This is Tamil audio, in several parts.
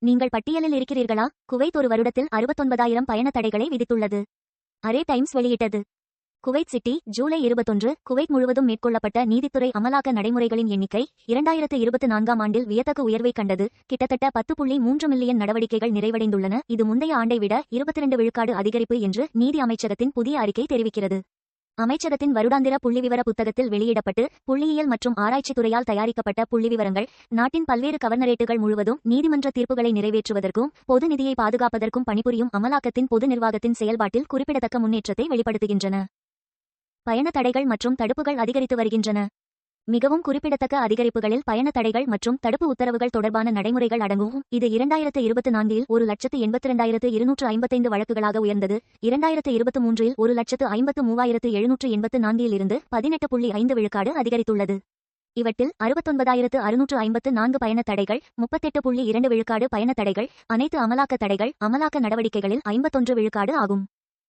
நீங்கள் பட்டியலில் இருக்கிறீர்களா? குவைத் ஒரு வருடத்தில் அறுபத்தொன்பதாயிரம் பயண தடைகளை விதித்துள்ளது. அரே டைம்ஸ் வெளியிட்டது. குவைத் சிட்டி ஜூலை இருபத்தொன்று குவைத் முழுவதும் மேற்கொள்ளப்பட்ட நீதித்துறை அமலாக்க நடைமுறைகளின் எண்ணிக்கை இரண்டாயிரத்து இருபத்தி நான்காம் ஆண்டில் வியத்தகு உயர்வை கண்டது. கிட்டத்தட்ட பத்து புள்ளி மூன்று மில்லியன் நடவடிக்கைகள் நிறைவடைந்துள்ளன. இது முந்தைய ஆண்டை விட இருபத்தி இரண்டு விழுக்காடு அதிகரிப்பு என்று நீதி அமைச்சகத்தின் புதிய அறிக்கை தெரிவிக்கிறது. அமைச்சகத்தின் வருடாந்திர புள்ளிவிவர புத்தகத்தில் வெளியிடப்பட்டு புள்ளியியல் மற்றும் ஆராய்ச்சி துறையால் தயாரிக்கப்பட்ட புள்ளிவிவரங்கள் நாட்டின் பல்வேறு கவர்னரேட்டுகள் முழுவதும் நீதிமன்ற தீர்ப்புகளை நிறைவேற்றுவதற்கும் பொது நிதியை பாதுகாப்பதற்கும் பணிபுரியும் அமலாக்கத்தின் பொது நிர்வாகத்தின் செயல்பாட்டில் குறிப்பிடத்தக்க முன்னேற்றத்தை வெளிப்படுத்துகின்றன. பயண தடைகள் மற்றும் தடுப்புகள் அதிகரித்து வருகின்றன. மிகவும் குறிப்பிடத்தக்க அதிகரிப்புகளில் பயண தடைகள் மற்றும் தடுப்பு உத்தரவுகள் தொடர்பான நடைமுறைகள் அடங்கும். இது இரண்டாயிரத்து இருபத்தி நான்கில் ஒரு லட்சத்து எண்பத்தி இரண்டாயிரத்து இருநூற்று ஐம்பத்தைந்து வழக்குகளாக உயர்ந்தது. இரண்டாயிரத்து இருபத்தி மூன்றில் ஒரு லட்சத்து ஐம்பத்து மூவாயிரத்து எழுநூற்று எண்பத்து நான்கில் இருந்து பதினெட்டு புள்ளி ஐந்து விழுக்காடு அதிகரித்துள்ளது. இவற்றில் அறுபத்தொன்பதாயிரத்து அறுநூற்று ஐம்பத்து நான்கு பயண தடைகள் முப்பத்தெட்டு புள்ளி இரண்டு விழுக்காடு பயண தடைகள் அனைத்து அமலாக்க தடைகள் அமலாக்க நடவடிக்கைகளில் ஐம்பத்தொன்று விழுக்காடு ஆகும்.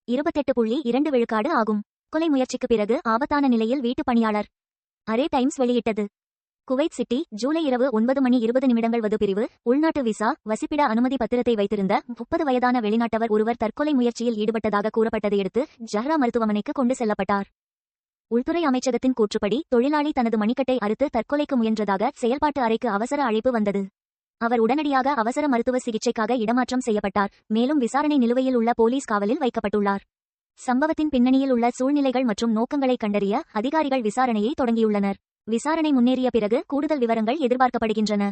இருபத்தெட்டு புள்ளி இரண்டு விழுக்காடு ஆகும். கொலை முயற்சிக்கு பிறகு ஆபத்தான நிலையில் வீட்டு பணியாளர் அரே டைம்ஸ் வெளியிட்டது. குவைத் சிட்டி ஜூலை இரவு ஒன்பது மணி இருபது நிமிடங்கள் வது பிரிவு உள்நாட்டு விசா வசிப்பிட அனுமதி பத்திரத்தை வைத்திருந்த முப்பது வயதான வெளிநாட்டவர் ஒருவர் தற்கொலை முயற்சியில் ஈடுபட்டதாக கூறப்பட்டதையடுத்து ஜஹ்ரா மருத்துவமனைக்கு கொண்டு செல்லப்பட்டார். உள்துறை அமைச்சகத்தின் கூற்றுப்படி தொழிலாளி தனது மணிக்கட்டை அறுத்து தற்கொலைக்கு முயன்றதாக செயல்பாட்டு அறைக்கு அவசர அழைப்பு வந்தது. அவர் உடனடியாக அவசர மருத்துவ சிகிச்சைக்காக இடமாற்றம் செய்யப்பட்டார் மேலும் விசாரணை நிலுவையில் உள்ள போலீஸ் காவலில் வைக்கப்பட்டுள்ளார். சம்பவத்தின் பின்னணியில் உள்ள சூழ்நிலைகள் மற்றும் நோக்கங்களை கண்டறிய அதிகாரிகள் விசாரணையை தொடங்கியுள்ளனர். விசாரணை முன்னேறிய பிறகு கூடுதல் விவரங்கள் எதிர்பார்க்கப்படுகின்றன.